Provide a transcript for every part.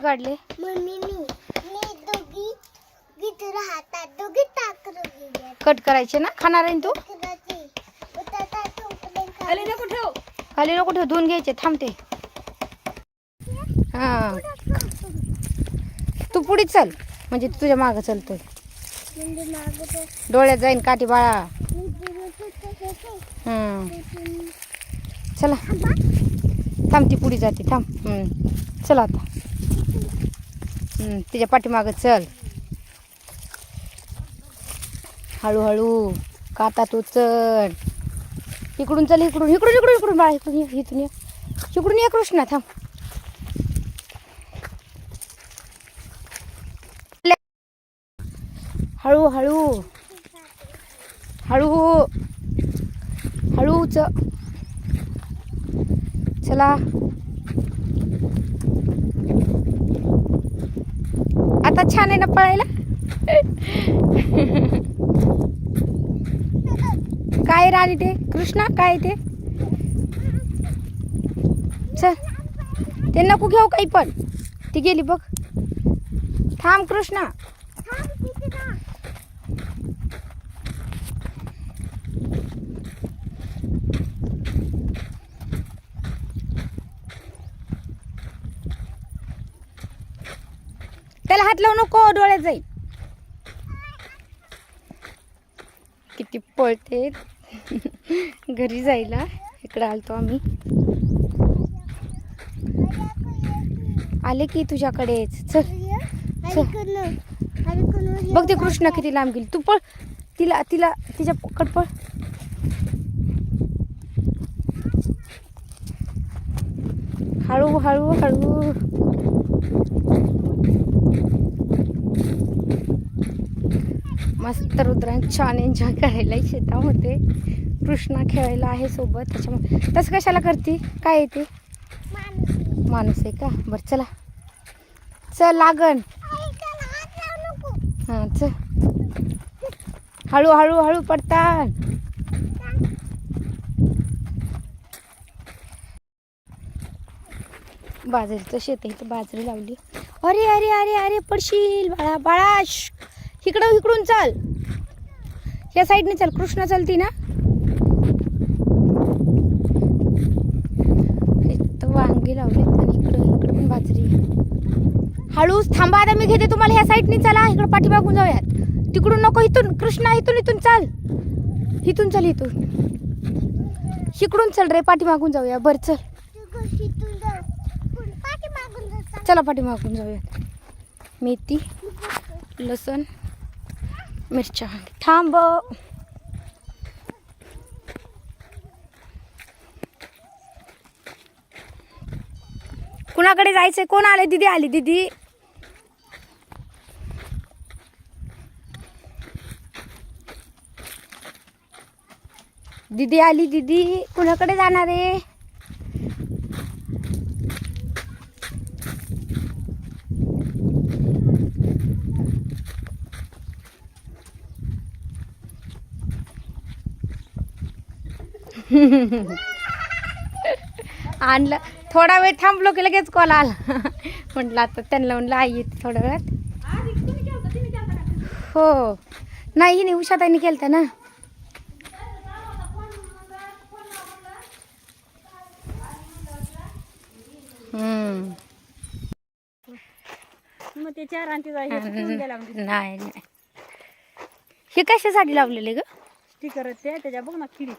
काढले? मी दोघी गीत राहतात. दोघी टाकर कट करायचे ना? खाणार आहे ना तू? खाली नको ठेव. खाली नको ठेव धुवून घ्यायचे थांबते हा. तू पुढे चल. म्हणजे ती तुझ्या मागं चलतोय. म्हणजे मागं डोळ्यात जाईन काठी बाळा. हम्म. चला. थांब ती पुढे जाते थांब. हम्म. चल आता. तिच्या पाठीमागं चल. हळूहळू काटा तू चल इकडून चल इकडून इकडून इकडून इकडून बाळा इकडून ये इथून ये. इकडून ये कृष्णा थांब. हळू हळू. हळू हळूच चला. आता छान आहे ना पळायला? काय राणी ते? कृष्णा काय ते? चल. ते नको घेऊ काही पण. ती गेली बघ. थांब कृष्णा त्याला हात लावू नको डोळ्यात जाईल. किती पळते. घरी जायला इकडे आलतो आम्ही. आले की तुझ्याकडेच. चल बघ ते कृष्णा किती लांब गेली. तू पळ. तिला तिला तिच्या पकड पळ. हळू हळू हळू. मस्त रुद्रांत छान एन्जॉय करायला शेतामध्ये. कृष्णा खेळायला आहे सोबत. त्याच्यामुळे तसं कशाला करते? काय येते माणूस आहे का? बरं चला. चल लागण. हां चल. हळू हळू हळू पडतात बाजरीचं शेत आहे तर बाजरी लावली. अरे अरे अरे अरे पडशील बाळा बाळा इकडं इकडून चाल. या साईडने चाल. कृष्णा चालती ना? वांगी लावले आणि इकडं इकडं पण बाजरी. हळूच थांबा आता मी घेते तुम्हाला. ह्या साईडने चला. इकडं पाठीमागून जाऊयात. तिकडून नको इथून. कृष्णा इथून इथून चाल. इथून चल इथून. इकडून चल रे पाठीमागून जाऊया. बरं चल. चला पाठीमागून जाऊया मेथी लसण मिरच्या. थांब कुणाकडे जायचंय? कोण आले दिदी आली दिदी. दिदी आली दिदी. कुणाकडे जाणार आहे? आणलं. थोडा वेळ थांबलो की लगेच कॉल आला. म्हटलं आता त्यांना म्हणलं आई येते थोड्या वेळात. हो. नाही हिने उषाताईने केलं ना. नाही नाही. हे कशासाठी लावलेले ग? स्टिकर त्याच्या बघ ना किडी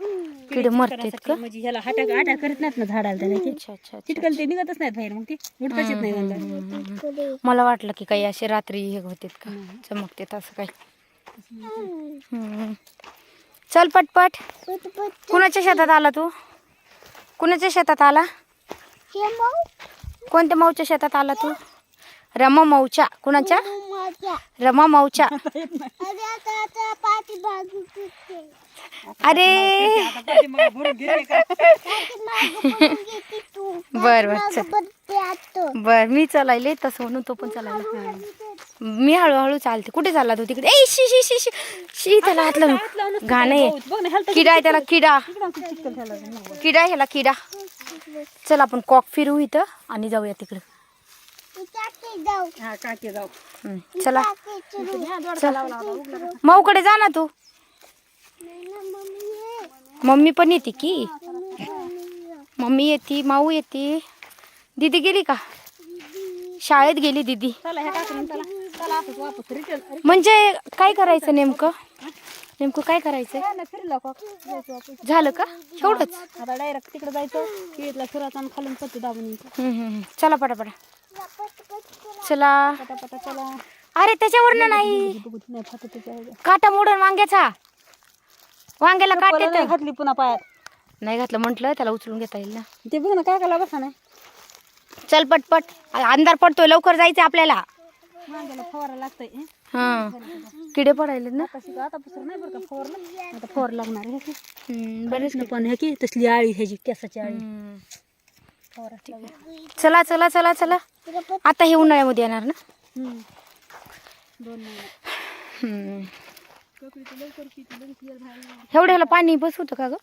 किडे मरतात का? म्हणजे ह्याला हाटा आटा करत नाहीत ना झाडाला त्याने. चिटकल ते. निघतच नाहीत बाहेर मग ते उडताच येत नाही मला वाटलं की काही असे रात्री हे होते का? चमकते असं काही. चल पटपट. कुणाच्या शेतात आला तू? कुणाच्या शेतात आला? कोणत्या माऊच्या शेतात आला तू? रमा माऊच्या. कुणाच्या? रमा माऊच्या अरे बर बर बर मी चालायले तसं म्हणून तो पण चालायला मी हळूहळू चालते. कुठे चालला तू तिकडे? ए शी शी शी शी. शी त्याला हात लावून. घाण आहे. किडा आहे त्याला किडा. किडा आहे ह्याला किडा. चल आपण कॉक फिरू इथं आणि जाऊया तिकडं. हा काके जाऊ. हम्म, चला? माऊकडे जा ना तू. मम्मी पण येते की? मम्मी येते माऊ येते. दीदी गेली का? शाळेत गेली दीदी. चला ह्या काकडून चला. चला असंच वापस रिटर्न म्हणजे काय करायचं नेमकं? नेमकं काय करायचं फिरला का जायचं वापस. झालं का? एवढंच? आता डायरेक्ट तिकडे जायचं केळीतला फिरायचं आणि खालून पत्ती दाबून यायचं हम्म, हम्म, हम्म. चला पटापटा. पट पट चला. अरे त्याच्यावरनं नाही. काटा मोडून वांग्याचा. वांग्याला काट येतं घातली पुन्हा पायात. नाही घातलं म्हटलं त्याला उचलून घेता येईल ना. ते बघ ना काकाला बसा नाही चल पटपट. अंधार पडतोय लवकर जायचं आपल्याला. मांग्याला फवारा लागतंय हं? किडे पडायले ना. आता शिका आता पसर नाही बरं का फवारला. आता फवार लागणार आहे बरेच बरेच पण हे की तसली आळी ह्याची केसाची आळी. चला चला चला चला. आता हे उन्हाळ्यामध्ये येणार ना? हम्म. एवढ्याला पाणी बसवतं का ग?